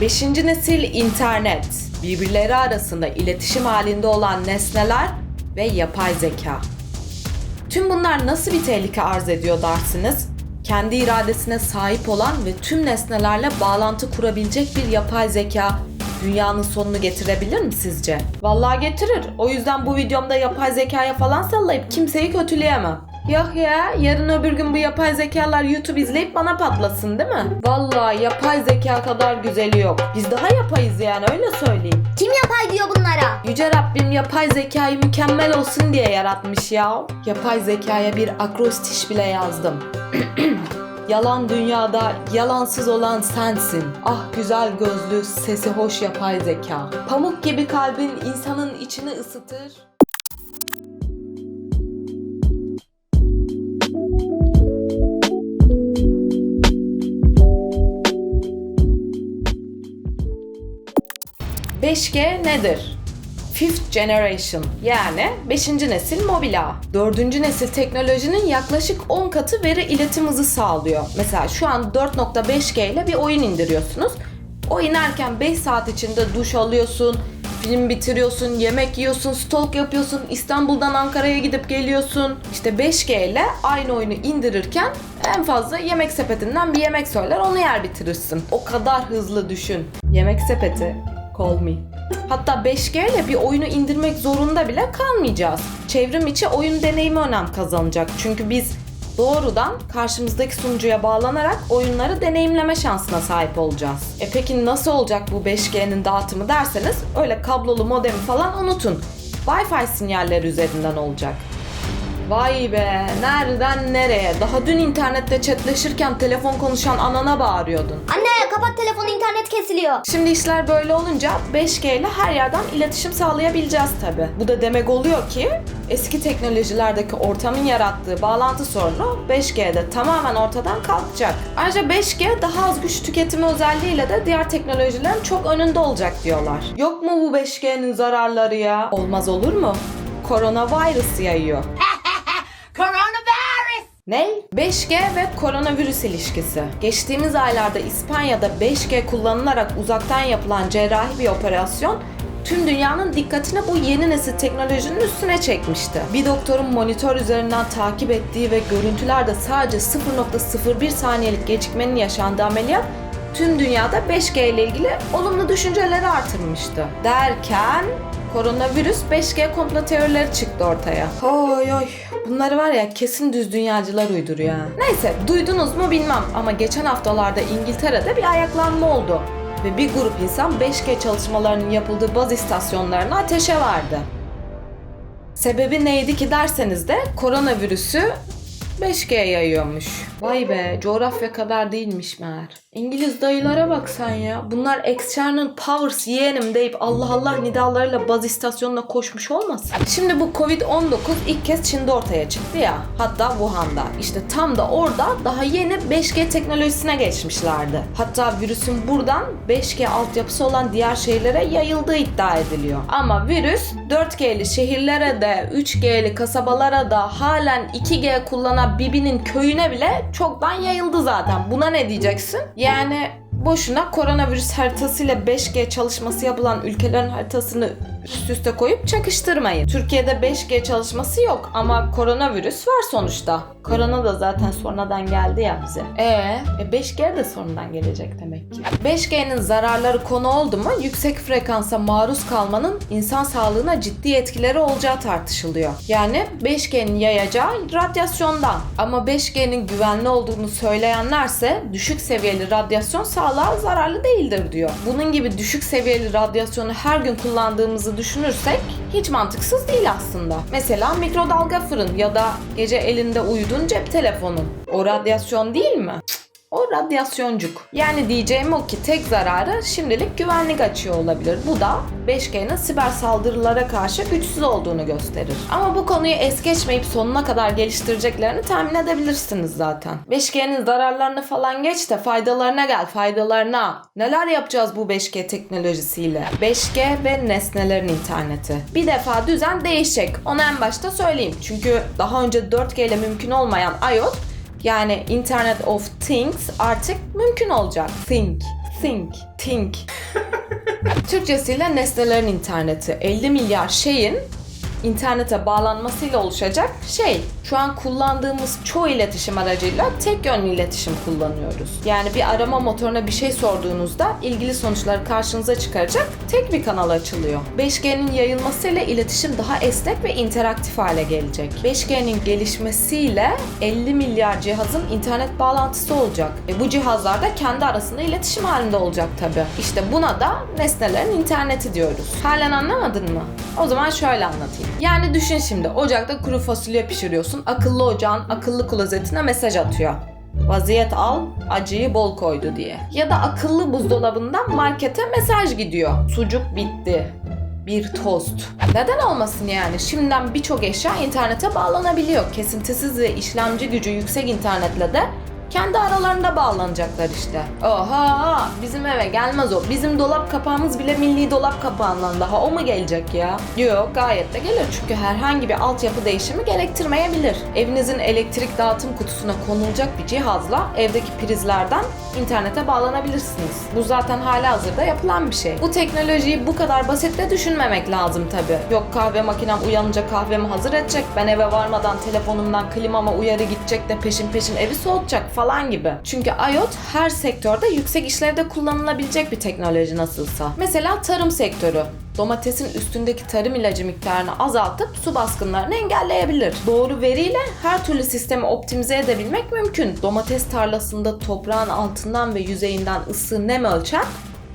Beşinci nesil internet, birbirleri arasında iletişim halinde olan nesneler ve yapay zeka. Tüm bunlar nasıl bir tehlike arz ediyor dersiniz? Kendi iradesine sahip olan ve tüm nesnelerle bağlantı kurabilecek bir yapay zeka dünyanın sonunu getirebilir mi sizce? Vallahi getirir. O yüzden bu videomda yapay zekaya falan sallayıp kimseyi kötüleyemem. Yok ya, yarın öbür gün bu yapay zekalar YouTube izleyip bana patlasın değil mi? Vallahi yapay zeka kadar güzeli yok. Biz daha yapayız yani öyle söyleyeyim. Kim yapay diyor bunlara? Yüce Rabbim yapay zekayı mükemmel olsun diye yaratmış ya. Yapay zekaya bir akrostiş bile yazdım. Yalan dünyada yalansız olan sensin. Ah güzel gözlü, sesi hoş yapay zeka. Pamuk gibi kalbin insanın içini ısıtır. ...5G nedir? Fifth Generation yani 5. nesil mobil ağ. 4. nesil teknolojinin yaklaşık 10 katı veri iletim hızı sağlıyor. Mesela şu an 4.5G ile bir oyun indiriyorsunuz. Oynarken 5 saat içinde duş alıyorsun, film bitiriyorsun, yemek yiyorsun, stalk yapıyorsun, İstanbul'dan Ankara'ya gidip geliyorsun. İşte 5G ile aynı oyunu indirirken en fazla yemek sepetinden bir yemek söyler onu yer bitirirsin. O kadar hızlı düşün. Yemek sepeti, call me. Hatta 5G ile bir oyunu indirmek zorunda bile kalmayacağız. Çevrim içi oyun deneyimi önem kazanacak. Çünkü biz doğrudan karşımızdaki sunucuya bağlanarak oyunları deneyimleme şansına sahip olacağız. E peki nasıl olacak bu 5G'nin dağıtımı derseniz öyle kablolu modemi falan unutun. Wi-Fi sinyalleri üzerinden olacak. Vay be, nereden nereye? Daha dün internette chatleşirken telefon konuşan anana bağırıyordun. Anne kapat telefonu internet kesiliyor. Şimdi işler böyle olunca 5G ile her yerden iletişim sağlayabileceğiz tabi. Bu da demek oluyor ki eski teknolojilerdeki ortamın yarattığı bağlantı sorunu 5G'de tamamen ortadan kalkacak. Ayrıca 5G daha az güç tüketimi özelliğiyle de diğer teknolojilerin çok önünde olacak diyorlar. Yok mu bu 5G'nin zararları ya? Olmaz olur mu? Koronavirüs yayıyor. Ne? 5G ve koronavirüs ilişkisi. Geçtiğimiz aylarda İspanya'da 5G kullanılarak uzaktan yapılan cerrahi bir operasyon tüm dünyanın dikkatini bu yeni nesil teknolojinin üstüne çekmişti. Bir doktorun monitör üzerinden takip ettiği ve görüntülerde sadece 0.01 saniyelik gecikmenin yaşandığı ameliyat tüm dünyada 5G ile ilgili olumlu düşünceleri artırmıştı. Derken koronavirüs 5G komplo teorileri çıktı ortaya. Oy oy. Bunları var ya kesin düz dünyacılar uyduruyor. Neyse duydunuz mu bilmem ama geçen haftalarda İngiltere'de bir ayaklanma oldu. Ve bir grup insan 5G çalışmalarının yapıldığı baz istasyonlarını ateşe verdi. Sebebi neydi ki derseniz de koronavirüsü 5G yayıyormuş. Vay be coğrafya kadar değilmiş meğer. İngiliz dayılara bak sen ya. Bunlar external powers yeğenim deyip Allah Allah nidalarıyla baz istasyonuna koşmuş olmasın? Şimdi bu Covid-19 ilk kez Çin'de ortaya çıktı ya. Hatta Wuhan'da. İşte tam da orada daha yeni 5G teknolojisine geçmişlerdi. Hatta virüsün buradan 5G altyapısı olan diğer şehirlere yayıldığı iddia ediliyor. Ama virüs 4G'li şehirlere de 3G'li kasabalara da halen 2G kullanan Bibi'nin köyüne bile çoktan yayıldı zaten. Buna ne diyeceksin? Yani boşuna koronavirüs haritasıyla 5G çalışması yapılan ülkelerin haritasını üst üste koyup çakıştırmayın. Türkiye'de 5G çalışması yok ama koronavirüs var sonuçta. Korona da zaten sonradan geldi ya bize. Ee, e 5G de sonradan gelecek demek ki. 5G'nin zararları konu oldu mu yüksek frekansa maruz kalmanın insan sağlığına ciddi etkileri olacağı tartışılıyor. Yani 5G'nin yayacağı radyasyondan. Ama 5G'nin güvenli olduğunu söyleyenlerse düşük seviyeli radyasyon sağlığa zararlı değildir diyor. Bunun gibi düşük seviyeli radyasyonu her gün kullandığımızı düşünürsek hiç mantıksız değil aslında. Mesela mikrodalga fırın ya da gece elinde uyuduğun cep telefonun. O radyasyon değil mi? Cık. O radyasyoncuk. Yani diyeceğim o ki tek zararı şimdilik güvenlik açığı olabilir. Bu da 5G'nin siber saldırılara karşı güçsüz olduğunu gösterir. Ama bu konuyu es geçmeyip sonuna kadar geliştireceklerini tahmin edebilirsiniz zaten. 5G'nin zararlarını falan geç de faydalarına gel faydalarına. Neler yapacağız bu 5G teknolojisiyle? 5G ve nesnelerin interneti. Bir defa düzen değişecek. Onu en başta söyleyeyim. Çünkü daha önce 4G ile mümkün olmayan IoT yani Internet of Things artık mümkün olacak. Think. think, think. Türkçesiyle nesnelerin interneti. 50 milyar şeyin internete bağlanmasıyla oluşacak şey. Şu an kullandığımız çoğu iletişim aracıyla tek yönlü iletişim kullanıyoruz. Yani bir arama motoruna bir şey sorduğunuzda ilgili sonuçları karşınıza çıkaracak tek bir kanal açılıyor. 5G'nin yayılmasıyla iletişim daha esnek ve interaktif hale gelecek. 5G'nin gelişmesiyle 50 milyar cihazın internet bağlantısı olacak. E bu cihazlar da kendi arasında iletişim halinde olacak tabi. İşte buna da nesnelerin interneti diyoruz. Halen anlamadın mı? O zaman şöyle anlatayım. Yani düşün şimdi ocakta kuru fasulye pişiriyorsun. Akıllı ocağın akıllı klozetine mesaj atıyor. Vaziyet al, acıyı bol koydu diye. Ya da akıllı buzdolabından markete mesaj gidiyor. Sucuk bitti. Bir tost. Neden olmasın yani? Şimdiden birçok eşya internete bağlanabiliyor. Kesintisiz ve işlemci gücü yüksek internetle de kendi aralarında bağlanacaklar işte. Oha bizim eve gelmez o. Bizim dolap kapağımız bile milli dolap kapağından daha o mu gelecek ya? Yok gayet de gelir çünkü herhangi bir altyapı değişimi gerektirmeyebilir. Evinizin elektrik dağıtım kutusuna konulacak bir cihazla evdeki prizlerden internete bağlanabilirsiniz. Bu zaten hala hazırda yapılan bir şey. Bu teknolojiyi bu kadar basitle düşünmemek lazım tabi. Yok kahve makinem uyanınca kahvemi hazır edecek. Ben eve varmadan telefonumdan klimama uyarı gidecek de peşin peşin evi soğutacak falan gibi. Çünkü IoT her sektörde yüksek işlevde kullanılabilecek bir teknoloji nasılsa. Mesela tarım sektörü domatesin üstündeki tarım ilacı miktarını azaltıp su baskınlarını engelleyebilir. Doğru veriyle her türlü sistemi optimize edebilmek mümkün. Domates tarlasında toprağın altından ve yüzeyinden ısı nem ölçen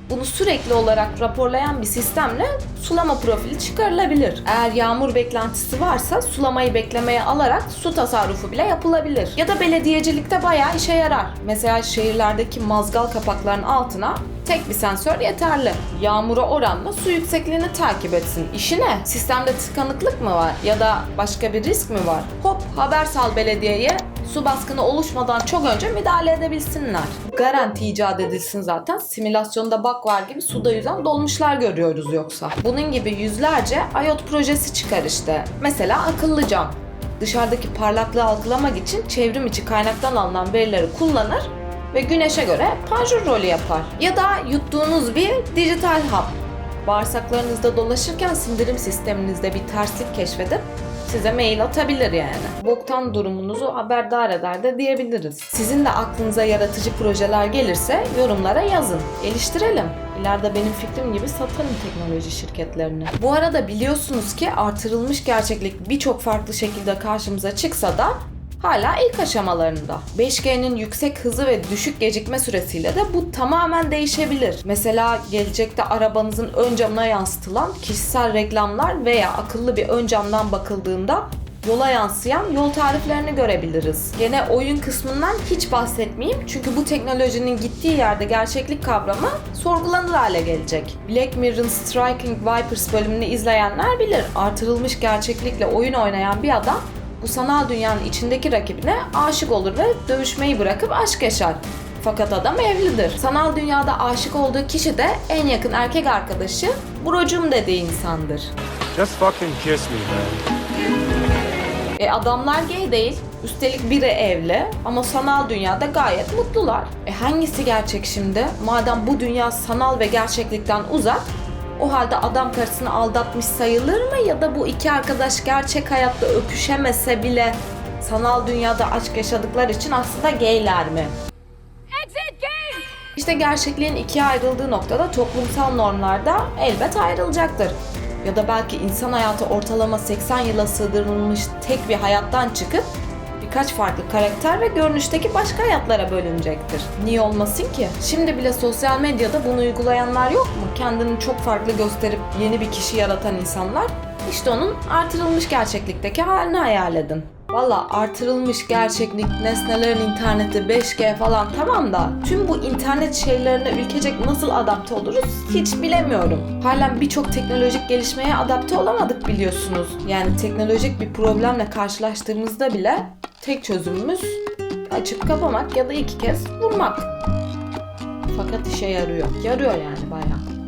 bunu sürekli olarak raporlayan bir sistemle sulama profili çıkarılabilir. Eğer yağmur beklentisi varsa sulamayı beklemeye alarak su tasarrufu bile yapılabilir. Ya da belediyecilikte bayağı işe yarar. Mesela şehirlerdeki mazgal kapaklarının altına tek bir sensör yeterli. Yağmura oranla su yüksekliğini takip etsin. İşi ne? Sistemde tıkanıklık mı var? Ya da başka bir risk mi var? Hop haber sal belediyeye su baskını oluşmadan çok önce müdahale edebilsinler. Garanti icat edilsin zaten. Simülasyonda bak var gibi suda yüzen dolmuşlar görüyoruz yoksa. Bunun gibi yüzlerce IoT projesi çıkar işte. Mesela akıllı cam. Dışarıdaki parlaklığı algılamak için çevrim içi kaynaktan alınan verileri kullanır ve güneşe göre panjur rolü yapar. Ya da yuttuğunuz bir dijital hap. Bağırsaklarınızda dolaşırken sindirim sisteminizde bir terslik keşfedip size mail atabilir yani. Boktan durumunuzu haberdar eder de diyebiliriz. Sizin de aklınıza yaratıcı projeler gelirse yorumlara yazın. Geliştirelim. İleride benim fikrim gibi satarım teknoloji şirketlerini. Bu arada biliyorsunuz ki artırılmış gerçeklik birçok farklı şekilde karşımıza çıksa da hala ilk aşamalarında. 5G'nin yüksek hızı ve düşük gecikme süresiyle de bu tamamen değişebilir. Mesela gelecekte arabanızın ön camına yansıtılan kişisel reklamlar veya akıllı bir ön camdan bakıldığında yola yansıyan yol tariflerini görebiliriz. Gene oyun kısmından hiç bahsetmeyeyim çünkü bu teknolojinin gittiği yerde gerçeklik kavramı sorgulanır hale gelecek. Black Mirror'ın Striking Vipers bölümünü izleyenler bilir. Artırılmış gerçeklikle oyun oynayan bir adam bu sanal dünyanın içindeki rakibine aşık olur ve dövüşmeyi bırakıp aşk yaşar. Fakat adam evlidir. Sanal dünyada aşık olduğu kişi de en yakın erkek arkadaşı brocum dediği insandır. Just fucking kiss me, man. E adamlar gay değil. Üstelik biri evli ama sanal dünyada gayet mutlular. E hangisi gerçek şimdi? Madem bu dünya sanal ve gerçeklikten uzak, o halde adam karısını aldatmış sayılır mı ya da bu iki arkadaş gerçek hayatta öpüşemese bile sanal dünyada aşk yaşadıkları için aslında gayler mi? İşte gerçekliğin ikiye ayrıldığı noktada toplumsal normlarda elbet ayrılacaktır. Ya da belki insan hayatı ortalama 80 yıla sığdırılmış tek bir hayattan çıkıp birkaç farklı karakter ve görünüşteki başka hayatlara bölünecektir. Niye olmasın ki? Şimdi bile sosyal medyada bunu uygulayanlar yok mu? Kendini çok farklı gösterip yeni bir kişi yaratan insanlar. İşte onun artırılmış gerçeklikteki halini hayal edin. Valla artırılmış gerçeklik, nesnelerin interneti, 5G falan tamam da tüm bu internet şeylerine ülkecek nasıl adapte oluruz hiç bilemiyorum. Halen birçok teknolojik gelişmeye adapte olamadık biliyorsunuz. Yani teknolojik bir problemle karşılaştığımızda bile tek çözümümüz açıp kapamak ya da iki kez vurmak. Fakat işe yarıyor. Yarıyor yani bayağı.